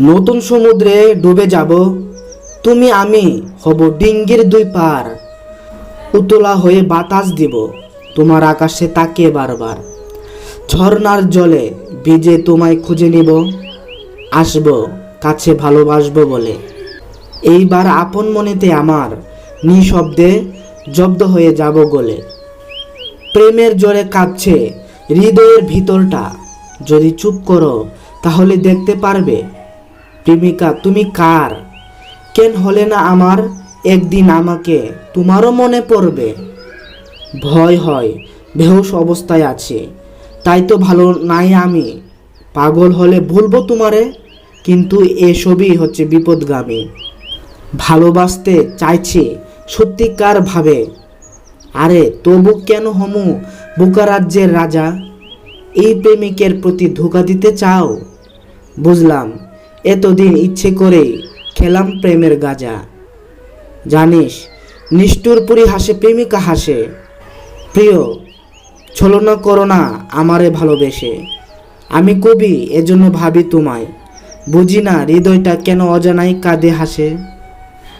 নতুন সমুদ্রে ডুবে যাব। তুমি আমি হব ডিঙ্গির দুই পার উতলা হয়ে বাতাস দিব তোমার আকাশে তাকিয়ে বারবার। ঝর্ণার জলে ভিজে তোমায় খুঁজে নিব। আসব, কাছে ভালোবাসবো বলে। এইবার আপন মনেতে আমার নিঃশব্দে জব্দ হয়ে যাব গলে। প্রেমের জোরে কাঁপছে হৃদয়ের ভিতরটা। যদি চুপ করো, তাহলে দেখতে পারবে প্রেমিকা, তুমি কার? কেন হলে না আমার? একদিন আমাকে, তোমারও মনে পড়বে। ভয় হয়, বেহুশ অবস্থায় আছে। তাই তো ভালো নাই আমি। পাগল হলে ভুলবো তোমারে, কিন্তু এসবই হচ্ছে বিপদগামী। ভালোবাসতে চাইছি, সত্যিকার ভাবে। আরে, তবু কেন হমু, বুকা রাজ্যের রাজা? এই প্রেমিকের প্রতি ধোকা দিতে চাও? বুঝলাম। এতদিন ইচ্ছে করে খেলাম প্রেমের গাজা। জানিস, নিষ্ঠুর পুরী হাসে, প্রেমিকা হাসে। প্রিয়, ছলনা করো না, আমারে ভালোবেসে। আমি কবি, এজন্য ভাবি তোমায়। বুঝি না, হৃদয়টা কেন অজানাই কাঁদে হাসে।